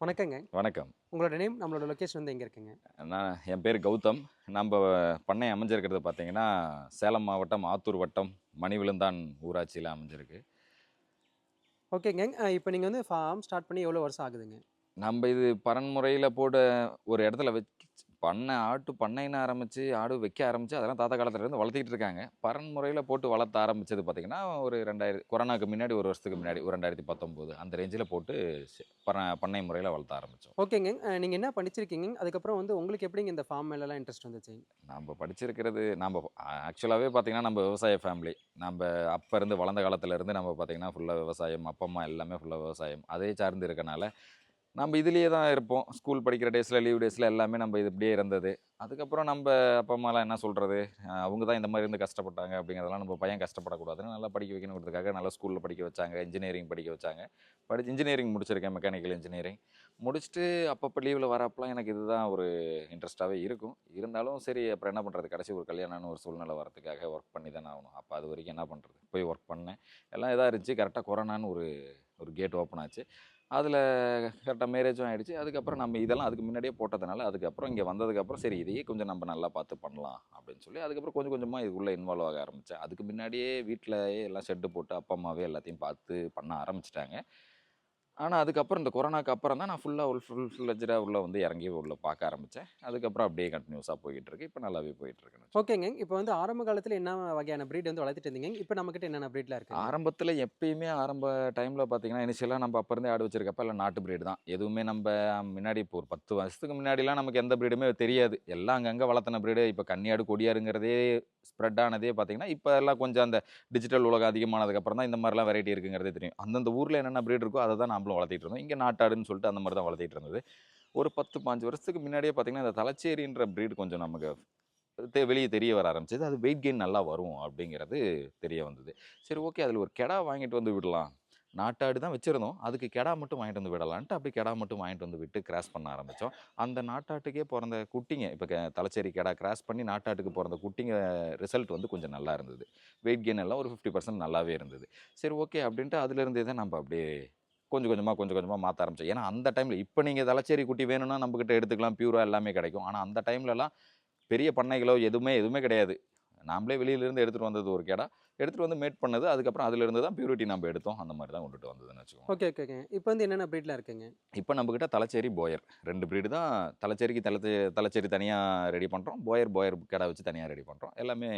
வணக்கங்க. வணக்கம். உங்களோட நேம் நம்மளோட லொகேஷன் வந்து எங்கே இருக்குங்க? நான் என் பேர் கௌதம். நம்ம பண்ணை அமைஞ்சிருக்கிறது பார்த்தீங்கன்னா சேலம் மாவட்டம் ஆத்தூர் வட்டம் மணிவிழுந்தான் ஊராட்சியில் அமைஞ்சிருக்கு. ஓகேங்க. இப்போ நீங்கள் வந்து ஃபார்ம் ஸ்டார்ட் பண்ணி எவ்வளோ வருஷம் ஆகுதுங்க? நம்ம இது பரன்முறையில் போட ஒரு இடத்துல வச்சு பண்ணை ஆட்டு பண்ணைன்னு ஆரம்பித்து ஆடு வைக்க ஆரம்பித்து அதெல்லாம் தாத்தா காலத்துல இருந்து வளர்த்திக்கிட்டு இருக்காங்க. பரன்முறையில் போட்டு வளர்த்த ஆரம்பிச்சது பார்த்தீங்கன்னா ஒரு ரெண்டாயிரம் கொரோனாக்கு முன்னாடி ஒரு வருஷத்துக்கு முன்னாடி ஒரு ரெண்டாயிரத்தி பத்தொம்போது அந்த ரேஞ்சில் போட்டு பண்ணை முறையில் வளர்த்த ஆரம்பித்தோம் ஓகேங்க. நீங்கள் என்ன படிச்சிருக்கீங்க? அதுக்கப்புறம் வந்து உங்களுக்கு எப்படிங்க இந்த ஃபார்ம் மேலலாம் இன்ட்ரெஸ்ட் வந்துச்சு? நம்ம படிச்சிருக்கிறது நம்ம ஆக்சுவலாகவே பார்த்தீங்கன்னா நம்ம விவசாய ஃபேமிலி நம்ம அப்போ இருந்து வளர்ந்த காலத்துல இருந்து நம்ம பார்த்தீங்கன்னா ஃபுல்லாக விவசாயம் அப்பா அம்மா எல்லாமே ஃபுல்லாக விவசாயம். அதே சார்ந்து இருக்கனால நம்ம இதுலேயே தான் இருப்போம். ஸ்கூல் படிக்கிற டேஸில் லீவ் டேஸில் எல்லாமே நம்ம இது இப்படியே இருந்தது. அதுக்கப்புறம் நம்ம அப்பா அம்மாலாம் என்ன சொல்கிறது அவங்க தான் இந்த மாதிரி இருந்து கஷ்டப்பட்டாங்க அப்படிங்கிறதெல்லாம் நம்ம பையன் கஷ்டப்படக்கூடாதுன்னு நல்லா படிக்க வைக்கணுங்கிறதுக்காக நல்லா ஸ்கூலில் படிக்க வச்சாங்க. இன்ஜினியரிங் படிக்க வச்சாங்க. படிச்சு இன்ஜினியரிங் முடிச்சிருக்கேன் மெக்கானிக்கல் இன்ஜினியரிங் முடிச்சுட்டு அப்பப்போ லீவில் வரப்பெல்லாம் எனக்கு இதுதான் ஒரு இன்ட்ரெஸ்ட்டாகவே இருக்கும். இருந்தாலும் சரி அப்புறம் என்ன பண்ணுறது கடைசி ஒரு கல்யாணம்னு ஒரு சூழ்நிலை வரதுக்காக ஒர்க் பண்ணி தானே ஆகணும். அப்போ அது வரைக்கும் என்ன பண்ணுறது போய் ஒர்க் பண்ணேன். எல்லாம் இதாக இருந்துச்சு கரெக்டாக கொரோனான்னு ஒரு ஒரு கேட் ஓப்பன் ஆச்சு. அதில் கரெக்டாக மேரேஜும் ஆகிடுச்சு அதுக்கப்புறம் நம்ம இதெல்லாம் அதுக்கு முன்னாடியே போட்டதுனால அதுக்கப்புறம் இங்கே வந்ததுக்கப்புறம் சரி இதையே கொஞ்சம் நம்ம நல்லா பார்த்து பண்ணலாம் அப்படின்னு சொல்லி அதுக்கப்புறம் கொஞ்சம் கொஞ்சமாக இதுக்குள்ளே இன்வால்வ் ஆக ஆரம்பித்தேன் அதுக்கு முன்னாடியே வீட்டிலேயே எல்லாம் ஷெட்டு போட்டு அப்பா அம்மாவே எல்லாத்தையும் பார்த்து பண்ண ஆரம்பிச்சிட்டாங்க. ஆனால் அதுக்கப்புறம் இந்த கொரோனாக்கு அப்புறம் தான் நான் ஃபுல்லாக உள் ஃபுல் ஃபில்லஜராக உள்ள வந்து இறங்கி உள்ள பார்க்க ஆரம்பித்தேன் அதுக்கப்புறம் அப்படியே கண்டினியூஸாக போயிட்டு இருக்கு. இப்போ நல்லாவே போயிட்டு ஓகேங்க. இப்போ வந்து ஆரம்ப காலத்தில் என்ன வகையான breed வந்து வளர்த்துட்டு இருந்தீங்க? இப்போ நம்மக்கிட்ட என்னென்ன ப்ரீட்லாம் இருக்கு ஆரம்பத்தில் எப்பயுமே ஆரம்ப டைமில் பார்த்தீங்கன்னா இனிஷியலாக நம்ம அப்போ இருந்தே ஆடு வச்சிருக்கப்ப எல்லாம் நாட்டு பிரீடு தான். எதுவுமே நம்ம முன்னாடி இப்போ ஒரு பத்து வருஷத்துக்கு முன்னாடிலாம் நமக்கு எந்த பிரீடுமே தெரியாது. எல்லாம் அங்கங்கே வளர்த்தின பிரீடு இப்போ கன்னியாடு கொடியாருங்கிறதே ஸ்ப்ரெட் ஆனதே பார்த்தீங்கன்னா இப்போ எல்லாம் கொஞ்சம் அந்த டிஜிட்டல் உலகம் அதிகமானதுக்கப்புறம் தான் இந்த மாதிரிலாம் வெரைட்டி இருக்குங்கிறதே தெரியும். அந்தந்த ஊரில் என்னென்ன ப்ரீட் இருக்கோ அதை தான் நம்மளும் வளர்த்திட்டு இருந்தோம். இங்கே நாட்டாடுன்னு சொல்லிட்டு அந்த மாதிரி தான் வளர்த்திட்டு இருந்தது. ஒரு பத்து பாஞ்சு வருஷத்துக்கு முன்னாடியே பார்த்தீங்கன்னா இந்த தலைச்சேரின்ற ப்ரீட் கொஞ்சம் நமக்கு தெ- வெளியே தெரிய வர ஆரம்பிச்சது. அது வெயிட் கெயின் நல்லா வரும் அப்படிங்கிறது தெரிய வந்தது. சரி ஓகே அதில் ஒரு கெடா வாங்கிட்டு வந்து விடலாம். நாட்டாடு தான் வச்சுருந்தோம். அதுக்கு கெடா மட்டும் வாங்கிட்டு வந்து விடலான்ட்டு அப்படி கெடா மட்டும் வாங்கிட்டு வந்து விட்டு கிராஸ் பண்ண ஆரம்பித்தோம் அந்த நாட்டாட்டுக்கே பிறந்த குட்டிங்க இப்போ தலைச்சேரி கெடா கிராஸ் பண்ணி நாட்டாட்டுக்கு பிறந்த குட்டிங்க ரிசல்ட் வந்து கொஞ்சம் நல்லா இருந்தது. வெயிட் கெயின் எல்லாம் ஒரு ஃபிஃப்டி பர்சன்ட் நல்லாவே இருந்தது. சரி ஓகே அப்படின்ட்டு அதுலேருந்தே தான் நம்ம அப்படியே கொஞ்சம் கொஞ்சமாக கொஞ்சம் கொஞ்சமாக மாற்ற ஆரம்பிச்சோம். ஏன்னா அந்த டைமில் இப்போ நீங்கள் தலைச்சேரி குட்டி வேணும்னா நம்மக்கிட்ட எடுத்துக்கலாம். பியூராக எல்லாமே கிடைக்கும். ஆனால் அந்த டைம்லலாம் பெரிய பண்ணைகளோ எதுவுமே எதுவுமே கிடையாது. நாமளே வெளியிலேருந்து எடுத்துகிட்டு வந்தது ஒரு கெடா. எடுத்துகிட்டு வந்து மேட் பண்ணது அதுக்கப்புறம் அதுலேருந்து தான் பியூரிட்டி நம்ம எடுத்தோம். அந்த மாதிரி தான் கொண்டுட்டு வந்ததுன்னு வச்சுக்கோங்க. ஓகே ஓகே இப்போ வந்து என்னென்ன ப்ரீட்லாம் இருக்குங்க? இப்போ நம்மக்கிட்ட தலைச்சேரி போயர் ரெண்டு breed தான் தலைச்சேரிக்கு தலை தலைச்சேரி தனியாக ரெடி பண்ணுறோம் போயர் போயர் கடை வச்சு தனியாக ரெடி பண்ணுறோம் எல்லாமே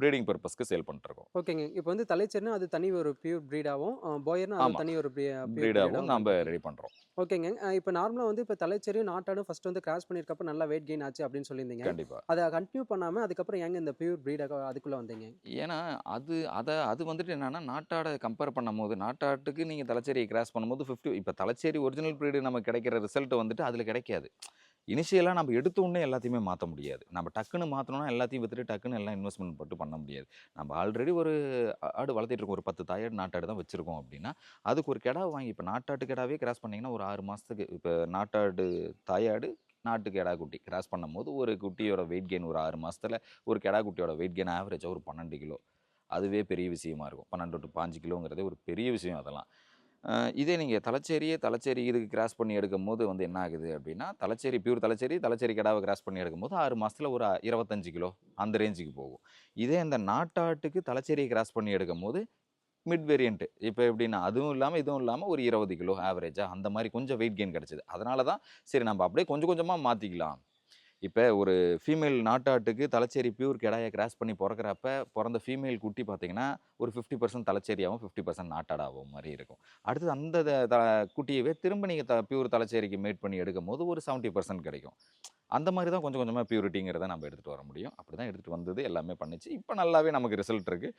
ப்ரீடிங் பர்பஸ்க்கு சேல் பண்ணிட்டுருக்கோம் ஓகேங்க. இப்போ வந்து தலைச்சேரினா அது தனி ஒரு பியூர் ப்ரீடாகவும் போயர்னா அது. தனி ஒரு ப்ரீடாகவும் நம்ம ரெடி பண்ணுறோம் ஓகேங்க. இப்போ நார்மலாக வந்து இப்போ தலைச்சேரியும் நாட்டாடும் ஃபர்ஸ்ட் வந்து கிராஸ் பண்ணியிருக்கப்ப நல்லா வெயிட் கெயின் ஆச்சு அப்படின்னு சொல்லியிருந்தீங்க. கண்டிப்பாக அதை கண்டினியூ பண்ணாமல் அதுக்கப்புறம் ஏங்க இந்த பியூர் ப்ரீடாக அதுக்குள்ளே வந்தீங்க? ஏன்னா அது அதை அது வந்துட்டு என்னன்னா நாட்டாடை கம்பேர் பண்ணும்போது நாட்டாட்டுக்கு நீங்கள் தலைச்சேரியை கிராஸ் பண்ணும்போது ஃபிஃப்டி இப்போ தலைச்சேரி ஒரிஜினல் ப்ரீடு நமக்கு கிடைக்கிற ரிசல்ட் வந்துட்டு அதில் கிடைக்காது. இனிஷியலாக நம்ம எடுத்த உடனே எல்லாத்தையுமே மாற்ற முடியாது. நம்ம டக்குன்னு மாற்றணும்னா எல்லாத்தையும் வித்துட்டு டக்குன்னு எல்லாம் இன்வெஸ்ட்மெண்ட் போட்டு பண்ண முடியாது. நம்ம ஆல்ரெடி ஒரு ஆடு வளர்த்திட்டு இருக்கோம் ஒரு பத்து தாயாடு நாட்டாடு தான் வச்சுருக்கோம் அப்படின்னா அதுக்கு ஒரு கிடா வாங்கி இப்போ நாட்டாட்டு கிடாவே கிராஸ் பண்ணிங்கன்னா ஒரு ஆறு மாதத்துக்கு இப்போ நாட்டாடு தாயாடு நாட்டு கெடா குட்டி கிராஸ் பண்ணும்போது ஒரு குட்டியோட வெயிட் கெயின் ஒரு ஆறு மாதத்தில் ஒரு கெடா குட்டியோட வெயிட் கெயின் ஆவரேஜாக ஒரு பன்னெண்டு கிலோ. அதுவே பெரிய விஷயமா இருக்கும். பன்னெண்டு டு பாஞ்சு கிலோங்கிறதே ஒரு பெரிய விஷயம் அதெல்லாம். இதே நீங்கள் தலைச்சேரியே தலைச்சேரி இதுக்கு கிராஸ் பண்ணி எடுக்கும் போது வந்து என்ன ஆகுது அப்படின்னா தலைச்சேரி பியூர் தலைச்சேரி தலைச்சேரி கிடாவை கிராஸ் பண்ணி எடுக்கும் போது ஆறு மாதத்தில் ஒரு இருபத்தஞ்சு கிலோ அந்த ரேஞ்சுக்கு போகும். இதே இந்த நாட்டாட்டுக்கு தலைச்சேரியை கிராஸ் பண்ணி எடுக்கும் போது மிட் வேரியன்ட் இப்போ எப்படின்னா அதுவும் இல்லாமல் இதுவும் இல்லாமல் ஒரு இருபது கிலோ ஆவரேஜாக அந்த மாதிரி கொஞ்சம் வெயிட் கெயின் கிடச்சிது. அதனால தான் சரி நம்ம அப்படியே கொஞ்சம் கொஞ்சமாக மாற்றிக்கலாம் இப்போ ஒரு ஃபீமேல் நாட்டாட்டுக்கு தலைச்சேரி பியூர் கிடாயை கிராஸ் பண்ணி பிறக்கிறப்ப பிறந்த ஃபீமேல் குட்டி பார்த்தீங்கன்னா ஒரு ஃபிஃப்டி பர்சன்ட் தலைச்சேரியாகவும் ஃபிஃப்டி பர்சன்ட் நாட்டாடாகவும் மாதிரி இருக்கும். அடுத்து அந்த த- குட்டியவே திரும்ப நீங்கள் த பியூர் தலைச்சேரிக்கு மேட் பண்ணி எடுக்கும் போது ஒரு செவன்ட்டி பர்சன்ட் கிடைக்கும். அந்த மாதிரி தான் கொஞ்சம் கொஞ்சமாக பியூரிட்டிங்கிறத நம்ம எடுத்துகிட்டு வர முடியும். அப்படி தான் எடுத்துகிட்டு வந்தது எல்லாமே பண்ணுச்சு. இப்போ நல்லாவே நமக்கு ரிசல்ட் இருக்குது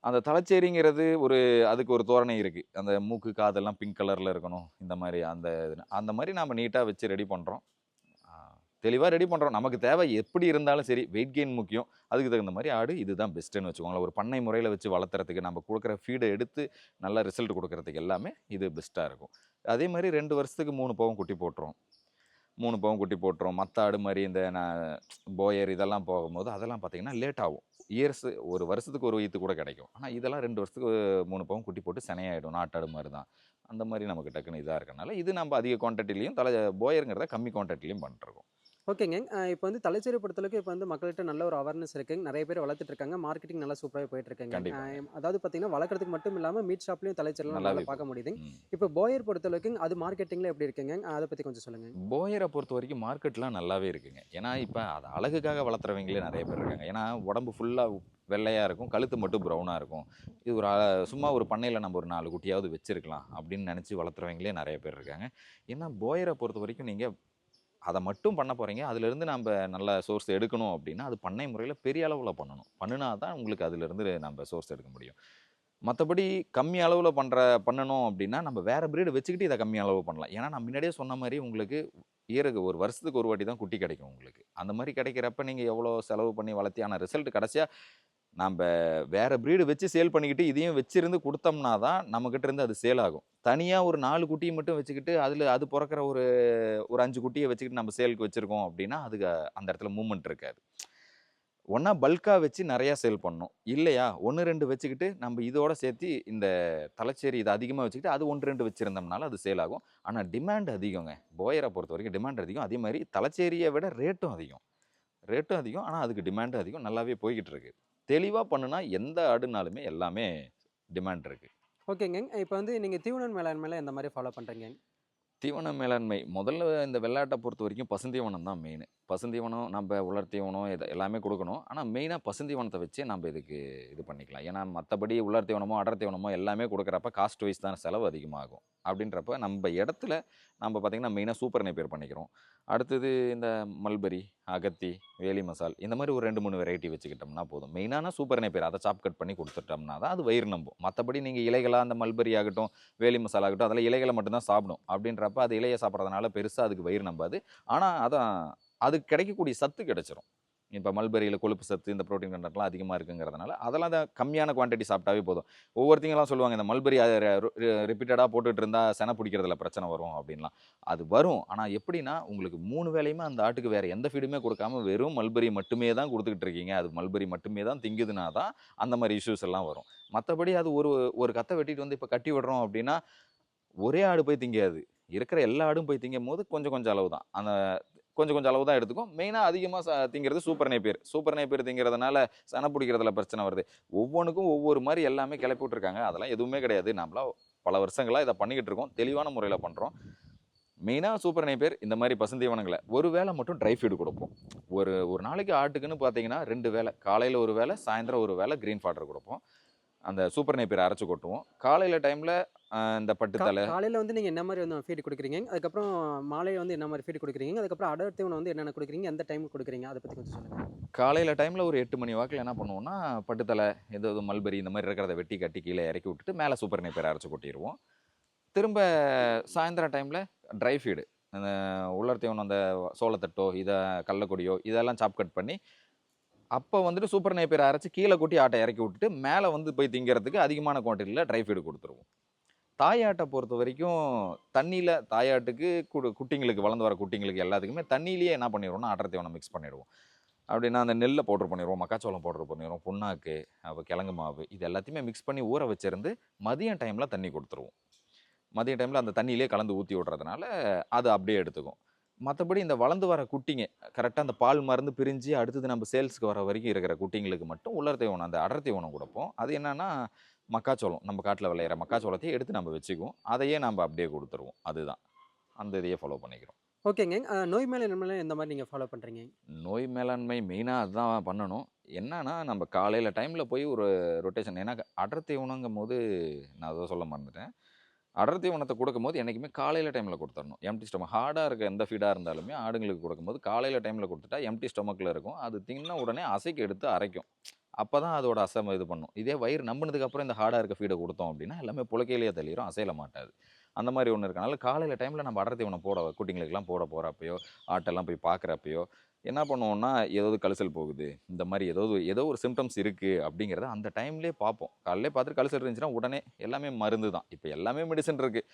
அந்த தலைச்சேரிங்கிறது ஒரு அதுக்கு ஒரு தோரணை இருக்குது அந்த மூக்கு காதெல்லாம் பிங்க் கலரில் இருக்கணும். இந்த மாதிரி அந்த இது- அந்த மாதிரி நாம் நீட்டாக வச்சு ரெடி பண்ணுறோம் தெளிவாக ரெடி பண்ணுறோம் நமக்கு தேவை எப்படி இருந்தாலும் சரி வெயிட் கெயின் முக்கியம். அதுக்கு தகுந்த மாதிரி ஆடு இதுதான் பெஸ்ட்டுன்னு வச்சுக்கோங்களேன். ஒரு பண்ணை முறையில் வச்சு வளர்த்துறதுக்கு நம்ம கொடுக்குற ஃபீடை எடுத்து நல்ல ரிசல்ட் கொடுக்கறதுக்கு எல்லாமே இது பெஸ்ட்டாக இருக்கும். அதே மாதிரி ரெண்டு வருஷத்துக்கு மூணு பவன் குட்டி போட்டுரும். மூணு பவன் குட்டி போட்டுரும். மற்ற ஆடு மாதிரி இந்த நான் போயர் இதெல்லாம் போகும்போது அதெல்லாம் பார்த்தீங்கன்னா லேட் ஆகும். இயர்ஸ் ஒரு வருஷத்துக்கு ஒரு ஈத்து கூட கிடைக்கும். ஆனால் இதெல்லாம் ரெண்டு வருஷத்துக்கு மூணு பவன் குட்டி போட்டு சினையாயிடும். நாட்டாடு மாதிரி தான். அந்த மாதிரி நமக்கு டக்குன்னு இதாக இருக்கனால இது நம்ம அதிக குவான்டிட்டிலையும் தலை போயருங்கிறத கம்மி குவான்டிட்டிலையும் பண்ணிருக்கோம் ஓகேங்க. இப்போ வந்து தலைச்சேரி பொறுத்தளவுக்கு இப்போ வந்து மக்கள்கிட்ட நல்ல ஒரு அவேர்னஸ் இருக்குங்க நிறைய பேர் வளர்த்துட்டு இருக்காங்க மார்க்கெட்டிங் நல்லா சூப்பராகவே போயிட்டு இருக்காங்க அதாவது பார்த்தீங்கன்னா வளர்க்குறதுக்கு மட்டும் இல்லாமல் மீட் ஷாப்லையும் தலைச்சேரிலாம் நல்லாவே நல்லா பார்க்க முடியுதுங்க. ம். இப்போ போயர் பொறுத்தளவுக்கு அது மார்க்கெட்டிங்கில் எப்படி இருக்குங்க? அதை பற்றி கொஞ்சம் சொல்லுங்க. போயரை பொறுத்த வரைக்கும் மார்க்கெட்லாம் நல்லாவே இருக்குங்க. ஏன்னா இப்போ அது அழகுக்காக வளர்த்துறவங்களே நிறைய பேர் இருக்காங்க. ஏன்னா உடம்பு ஃபுல்லாக வெள்ளையாக இருக்கும். கழுத்து மட்டும் ப்ரௌனாக இருக்கும். இது ஒரு சும்மா ஒரு பண்ணையில் நம்ம ஒரு நாலு குட்டியாவது வச்சிருக்கலாம் அப்படின்னு நினச்சி வளர்த்துறவங்களே நிறைய பேர் இருக்காங்க. ஏன்னா போயரை பொறுத்த வரைக்கும் நீங்கள் அதை மட்டும் பண்ண போகிறீங்க அதுலேருந்து நம்ம நல்ல சோர்ஸ் எடுக்கணும் அப்படின்னா அது பண்ணை முறையில் பெரிய அளவில் பண்ணணும். பண்ணினா தான் உங்களுக்கு அதுலேருந்து நம்ம சோர்ஸ் எடுக்க முடியும். மற்றபடி கம்மி அளவில் பண்ணுற பண்ணணும் அப்படின்னா நம்ம வேறு பிரீடு வச்சுக்கிட்டு இதை கம்மி அளவு பண்ணலாம். ஏன்னா நான் முன்னாடியே சொன்ன மாதிரி உங்களுக்கு இயருக்கு ஒரு வருஷத்துக்கு ஒரு வாட்டி தான் குட்டி கிடைக்கும் உங்களுக்கு. அந்த மாதிரி கிடைக்கிறப்ப நீங்கள் எவ்வளோ செலவு பண்ணி வளர்த்தி ஆனால் ரிசல்ட் கடைசியாக நம்ம வேறு ப்ரீடு வச்சு சேல் பண்ணிக்கிட்டு இதையும் வச்சுருந்து கொடுத்தோம்னா தான் நம்மக்கிட்ட இருந்து அது சேல் ஆகும். தனியாக ஒரு நாலு குட்டியை மட்டும் வச்சுக்கிட்டு அதில் அது பிறக்கிற ஒரு ஒரு அஞ்சு குட்டியை வச்சுக்கிட்டு நம்ம சேலுக்கு வச்சுருக்கோம் அப்படின்னா அதுக்கு அந்த இடத்துல மூமெண்ட் இருக்காது. ஒன்றா பல்காக வச்சு நிறையா சேல் பண்ணணும். இல்லையா? ஒன்று ரெண்டு வச்சுக்கிட்டு நம்ம இதோட சேர்த்து இந்த தலைச்சேரி இதை அதிகமாக வச்சுக்கிட்டு அது ஒன்று ரெண்டு வச்சுருந்தோம்னால அது சேல் ஆகும். ஆனால் டிமாண்ட் அதிகங்க. போயரை பொறுத்த வரைக்கும் டிமாண்ட் அதிகம். அதே மாதிரி தலைச்சேரியை விட ரேட்டும் அதிகம். ரேட்டும் அதிகம். ஆனால் அதுக்கு டிமாண்டும் அதிகம். நல்லாவே போய்கிட்டு இருக்குது தெளிவாக பண்ணுனா எந்த ஆடுனாலுமே எல்லாமே டிமாண்ட் இருக்குது ஓகேங்க. இப்போ வந்து நீங்கள் தீவன மேலாண்மையில எந்த மாதிரி ஃபாலோ பண்ணுறீங்க தீவன மேலாண்மை. முதல்ல இந்த வெள்ளாட்டை பொறுத்த வரைக்கும் பசுந்தீவனம் தான் மெயின் பசுந்தீவனம் நம்ம உலர்த்தீவனம் இது எல்லாமே கொடுக்கணும். ஆனால் மெயினாக பசுந்தீவனத்தை வச்சு நம்ம இதுக்கு இது பண்ணிக்கலாம். ஏன்னா மற்றபடி உலர்த்தீவனமோ அடர்த்தீவனமோ எல்லாமே கொடுக்குறப்ப காஸ்ட் வைஸ் தான் செலவு அதிகமாகும். அப்படின்றப்ப நம்ம இடத்துல நம்ம பார்த்திங்கன்னா மெயினாக சூப்பர் நெப்பேர் பண்ணிக்கிறோம். அடுத்தது இந்த மல்பரி அகத்தி வேலி மசால் இந்த மாதிரி ஒரு ரெண்டு மூணு வெரைட்டி வச்சுக்கிட்டோம்னா போதும். மெயினான சூப்பர் நெப்பேர் அதை சாப் கட் பண்ணி கொடுத்துட்டோம்னா தான் அது வயிறு நம்பும். மற்றபடி நீங்கள் இலைகளாக அந்த மல்பரி ஆகட்டும் வேலி மசாலா ஆகட்டும் அதெல்லாம் இலைகளை மட்டும்தான் சாப்பிடும். அப்படின்றப்ப அது இலையை சாப்பிட்றதுனால பெருசாக அதுக்கு வயிறு நம்பாது. ஆனால் அதான் அதுக்கு கிடைக்கக்கூடிய சத்து கிடைச்சிரும். இப்போ மல்பெரியில் கொழுப்பு சத்து இந்த ப்ரோட்டீன் கண்டென்ட்லாம் அதிகமாக இருக்குங்கிறதுனால அதெல்லாம் தான் கம்மியான குவான்டிட்டி சாப்பிட்டாவே போதும். ஒவ்வொருத்தங்களாம் சொல்லுவாங்க இந்த மல்பெரி ரிப்பீட்டடாக போட்டுட்டு இருந்தால் செனை பிடிக்கிறதுல பிரச்சனை வரும் அப்படின்லாம். அது வரும். ஆனால் எப்படின்னா உங்களுக்கு மூணு வேலையுமே அந்த ஆட்டுக்கு வேறு எந்த ஃபீடுமே கொடுக்காம வெறும் மல்பெரி மட்டுமே தான் கொடுத்துக்கிட்டு இருக்கீங்க. அது மல்பெரி மட்டுமே தான் திங்குதுனா தான் அந்த மாதிரி இஷ்யூஸ் எல்லாம் வரும். மற்றபடி அது ஒரு ஒரு கத்தை வெட்டிட்டு வந்து இப்போ கட்டி விடுறோம் அப்படின்னா ஒரே ஆடு போய் திங்காது. இருக்கிற எல்லா ஆடும் போய் திங்கும் போது கொஞ்சம் கொஞ்சம் அளவு தான். அந்த கொஞ்சம் கொஞ்சம் அளவு தான் எடுத்துக்கும். மெயினாக அதிகமாக திங்கிறது சூப்பர் நேப்பியர் சூப்பர் நேப்பியர் திங்கிறதுனால சன பிடிக்கிறதுல பிரச்சனை வருது. ஒவ்வொன்றுக்கும் ஒவ்வொரு மாதிரி எல்லாமே கிளப்பி விட்ருக்காங்க அதெல்லாம் எதுவுமே கிடையாது. நம்மளாம் பல வருஷங்களாக இதை பண்ணிக்கிட்டு இருக்கோம். தெளிவான முறையில் பண்ணுறோம் மெயினாக சூப்பர் நேப்பியர் இந்த மாதிரி பசுந்தீவனங்களை ஒரு வேளை மட்டும் ட்ரை ஃபீடு கொடுப்போம். ஒரு ஒரு நாளைக்கு ஆட்டுக்குன்னு பார்த்தீங்கன்னா ரெண்டு வேளை. காலையில் ஒரு வேளை சாயந்தரம் ஒரு வேளை க்ரீன் ஃபாடர் கொடுப்போம். அந்த சூப்பர் நேப்பியர் அரைச்சி கொட்டுவோம். காலையில் டைமில் இந்த பட்டுத்தலை காலையில் வந்து நீங்கள் என்ன மாதிரி வந்து ஃபீட் கொடுக்குறீங்க? அதுக்கப்புறம் மாலையில் வந்து என்ன மாதிரி ஃபீட் கொடுக்குறீங்க? அதுக்கப்புறம் அடர் தீவனம் வந்து என்னென்ன கொடுக்குறீங்க? எந்த டைமுக்கு கொடுக்குறீங்க? அதை பற்றி கொஞ்சம் சொல்லுங்கள் காலையில் டைமில் ஒரு எட்டு மணி வாக்கில் என்ன பண்ணுவோம்னா பட்டுத்தலை ஏதாவது மல்பெரி இந்த மாதிரி இருக்கிறத வெட்டி கட்டி கீழே இறக்கி விட்டுட்டு மேலே சூப்பர் நேப்பியர் அரைச்சி கொட்டிடுவோம் திரும்ப சாயந்தரம் டைமில் ட்ரை ஃபீடு அந்த உலர் தீவனம் அந்த சோளத்தட்டோ இதை கடலக்கொடியோ இதெல்லாம் சாப் கட் பண்ணி அப்போ வந்துட்டு சூப்பர் நேப்பியர் அரைச்சி கீழே கொட்டி ஆட்டை இறக்கி விட்டுட்டு மேலே வந்து போய் திங்கிறதுக்கு அதிகமான குவான்டிட்டியில் ட்ரை ஃபீடு கொடுத்துருவோம். தாயாட்டை பொறுத்த வரைக்கும் தண்ணியில் தாயாட்டுக்கு கு குட்டிங்களுக்கு வளர்ந்து வர குட்டிங்களுக்கு எல்லாத்துக்குமே தண்ணியிலேயே என்ன பண்ணிடுவோம்னா ஆட்டர் தீவனம் மிக்ஸ் பண்ணிடுவோம். அப்படின்னா அந்த நெல்லை பவுடர் பண்ணிடுவோம் மக்காச்சோளம் பவுடர் பண்ணிடுவோம் புண்ணாக்கு அப்போ கிழங்கு மாவு இது எல்லாத்தையுமே மிக்ஸ் பண்ணி ஊற வச்சிருந்து மதியம் டைமில் தண்ணி கொடுத்துருவோம். மதிய டைமில் அந்த தண்ணியிலே கலந்து ஊற்றி விட்றதுனால அது அப்படியே எடுத்துக்கும். மற்றபடி இந்த வளர்ந்து வர குட்டிங்க கரெக்டாக அந்த பால் மருந்து பிரிஞ்சு அடுத்தது நம்ம சேல்ஸுக்கு வர வரைக்கும் இருக்கிற குட்டிங்களுக்கு மட்டும் உலர் தீவனம் அந்த அடர் தீவனம் கொடுப்போம். அது என்னென்னா மக்காச்சோளம் நம்ம காட்டில் விளையிற மக்காச்சோளத்தையே எடுத்து நம்ம வச்சுக்குவோம். அதையே நம்ம அப்படியே கொடுத்துருவோம். அதுதான். அந்த இதையே ஃபாலோ பண்ணிக்கிறோம். ஓகேங்க. நோய் மேலே மேலே எந்த மாதிரி நீங்கள் ஃபாலோ பண்ணுறீங்க நோய் மேலாண்மை மெயினாக அதுதான் பண்ணணும். என்னன்னா நம்ம காலையில் டைமில் போய் ஒரு ரொட்டேஷன் ஏன்னா அடர் தீவனங்கும் போது நான் அதை சொல்ல மறந்துட்டேன். அடர் தீவனத்தை கொடுக்கும்போது என்றைக்குமே காலையில் டைமில் கொடுத்துடணும். எம்டி ஸ்டொமக் ஹார்டாக இருக்க எந்த ஃபீடாக இருந்தாலுமே ஆடுங்களுக்கு கொடுக்கும்போது காலையில் டைமில் கொடுத்துட்டா எம்டி ஸ்டொமக்கில் இருக்கும். அது தின்ன உடனே அசைக்கு எடுத்து அரைக்கும். அப்போ தான் அதோட அசை இது பண்ணும். இதே வயிறு நம்பினதுக்கப்புறம் இந்த ஹார்டாக இருக்க ஃபீடை கொடுத்தோம் அப்படின்னா எல்லாமே புழக்கையிலேயே தள்ளிடும் அசையல மாட்டாது. அந்த மாதிரி ஒன்று இருக்கனால காலையில் டைமில் நம்ம அடர் தீவனம் போட குட்டிங்களுக்கெல்லாம் போட போகிறப்பையோ ஆட்டெல்லாம் போய் பார்க்குறப்பையோ என்ன பண்ணுவோம்னா ஏதாவது கழிசல் போகுது இந்த மாதிரி ஏதாவது ஏதோ ஒரு சிம்டம்ஸ் இருக்குது அப்படிங்கிறத அந்த டைம்லேயே பார்ப்போம். காலையிலே பார்த்துட்டு கழிசல் இருந்துச்சுன்னா உடனே எல்லாமே மருந்து தான். இப்போ எல்லாமே மெடிசன் இருக்குது